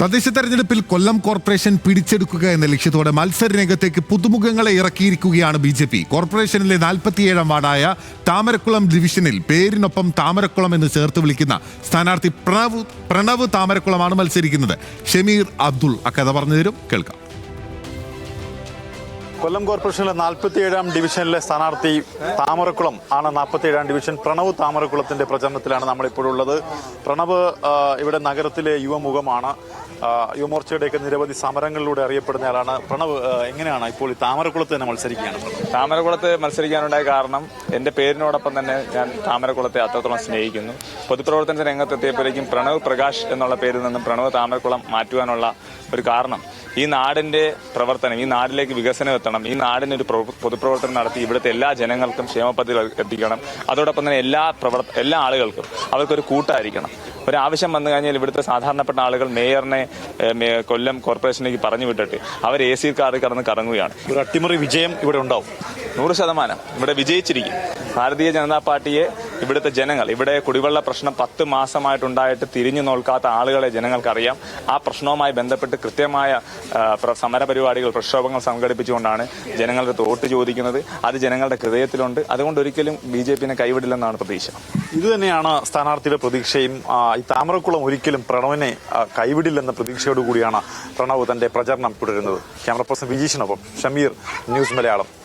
തദ്ദേശ തെരഞ്ഞെടുപ്പിൽ കൊല്ലം കോർപ്പറേഷൻ പിടിച്ചെടുക്കുക എന്ന ലക്ഷ്യത്തോടെ മത്സര രംഗത്തേക്ക് പുതുമുഖങ്ങളെ ഇറക്കിയിരിക്കുകയാണ് ബി ജെ പി. കോർപ്പറേഷനിലെ നാൽപ്പത്തിയേഴാം വാർഡായ താമരക്കുളം ഡിവിഷനിൽ പേരിനൊപ്പം താമരക്കുളം എന്ന് ചേർത്ത് വിളിക്കുന്ന സ്ഥാനാർത്ഥി പ്രണവ് പ്രണവ് താമരക്കുളമാണ് മത്സരിക്കുന്നത്. ഷമീർ അബ്ദുൾ അക്കഥ പറഞ്ഞു തരും. കേൾക്കാം. കൊല്ലം കോർപ്പറേഷനിലെ നാൽപ്പത്തിയേഴാം ഡിവിഷനിലെ സ്ഥാനാർത്ഥി താമരക്കുളം ആണ് നാൽപ്പത്തിയേഴാം ഡിവിഷൻ. പ്രണവ് താമരക്കുളത്തിന്റെ പ്രചരണത്തിലാണ് നമ്മളിപ്പോഴുള്ളത്. പ്രണവ് ഇവിടെ നഗരത്തിലെ യുവമുഖമാണ്. യുവമോർച്ചയുടെയൊക്കെ നിരവധി സമരങ്ങളിലൂടെ അറിയപ്പെടുന്ന ആളാണ്. പ്രണവ് എങ്ങനെയാണ് ഇപ്പോൾ ഈ താമരക്കുളത്ത് തന്നെ മത്സരിക്കുകയാണ് താമരക്കുളത്ത് മത്സരിക്കാനുണ്ടായ കാരണം എന്റെ പേരിനോടൊപ്പം തന്നെ ഞാൻ താമരക്കുളത്തെ അത്രത്തോളം സ്നേഹിക്കുന്നു. പൊതുപ്രവർത്തന രംഗത്തെത്തിയപ്പോഴേക്കും പ്രണവ് പ്രകാശ് എന്നുള്ള പേരിൽ നിന്നും പ്രണവ് താമരക്കുളം മാറ്റുവാനുള്ള ഒരു കാരണം ഈ നാടിന്റെ പ്രവർത്തനം ഈ നാടിലേക്ക് വികസനം എത്തണം ഈ നാടിന് ഒരു പ്രവ- പൊതുപ്രവർത്തനം നടത്തി ഇവിടുത്തെ എല്ലാ ജനങ്ങൾക്കും ക്ഷേമപദ്ധതി എത്തിക്കണം. അതോടൊപ്പം തന്നെ എല്ലാ പ്രവർത്ത എല്ലാ ആളുകൾക്കും അവർക്കൊരു കൂട്ടായിരിക്കണം. ഒരു ആവശ്യം വന്നു കഴിഞ്ഞാൽ ഇവിടുത്തെ സാധാരണപ്പെട്ട ആളുകൾ മേയറിനെ കൊല്ലം കോർപ്പറേഷനിലേക്ക് പറഞ്ഞു വിട്ടിട്ട് അവർ എ സി കാറിൽ കടന്ന് കറങ്ങുകയാണ്. ഒരു അട്ടിമറി വിജയം ഇവിടെ ഉണ്ടാവും. നൂറ് ശതമാനം. ഇവിടെ വിജയിച്ചിരിക്കും. ഭാരതീയ ജനതാ പാർട്ടിയെ ഇവിടുത്തെ ജനങ്ങൾ ഇവിടെ കുടിവെള്ള പ്രശ്നം പത്ത് മാസമായിട്ടുണ്ടായിട്ട് തിരിഞ്ഞു നോൽക്കാത്ത ആളുകളെ ജനങ്ങൾക്കറിയാം. ആ പ്രശ്നവുമായി ബന്ധപ്പെട്ട് കൃത്യമായ സമരപരിപാടികൾ പ്രക്ഷോഭങ്ങൾ സംഘടിപ്പിച്ചുകൊണ്ടാണ് ജനങ്ങളുടെ തോട്ട് ചോദിക്കുന്നത്. അത് ജനങ്ങളുടെ ഹൃദയത്തിലുണ്ട്. അതുകൊണ്ട് ഒരിക്കലും ബി ജെ പിനെ കൈവിടില്ലെന്നാണ് പ്രതീക്ഷ. ഇത് തന്നെയാണ് സ്ഥാനാർത്ഥിയുടെ പ്രതീക്ഷയും. ഈ താമരക്കുളം ഒരിക്കലും പ്രണവിനെ കൈവിടില്ലെന്ന പ്രതീക്ഷയോടുകൂടിയാണ് പ്രണവ് തന്റെ പ്രചരണം തുടരുന്നത്. ക്യാമറ പേഴ്സൺ വിജീഷിനൊപ്പം ഷമീർ ന്യൂസ് മലയാളം.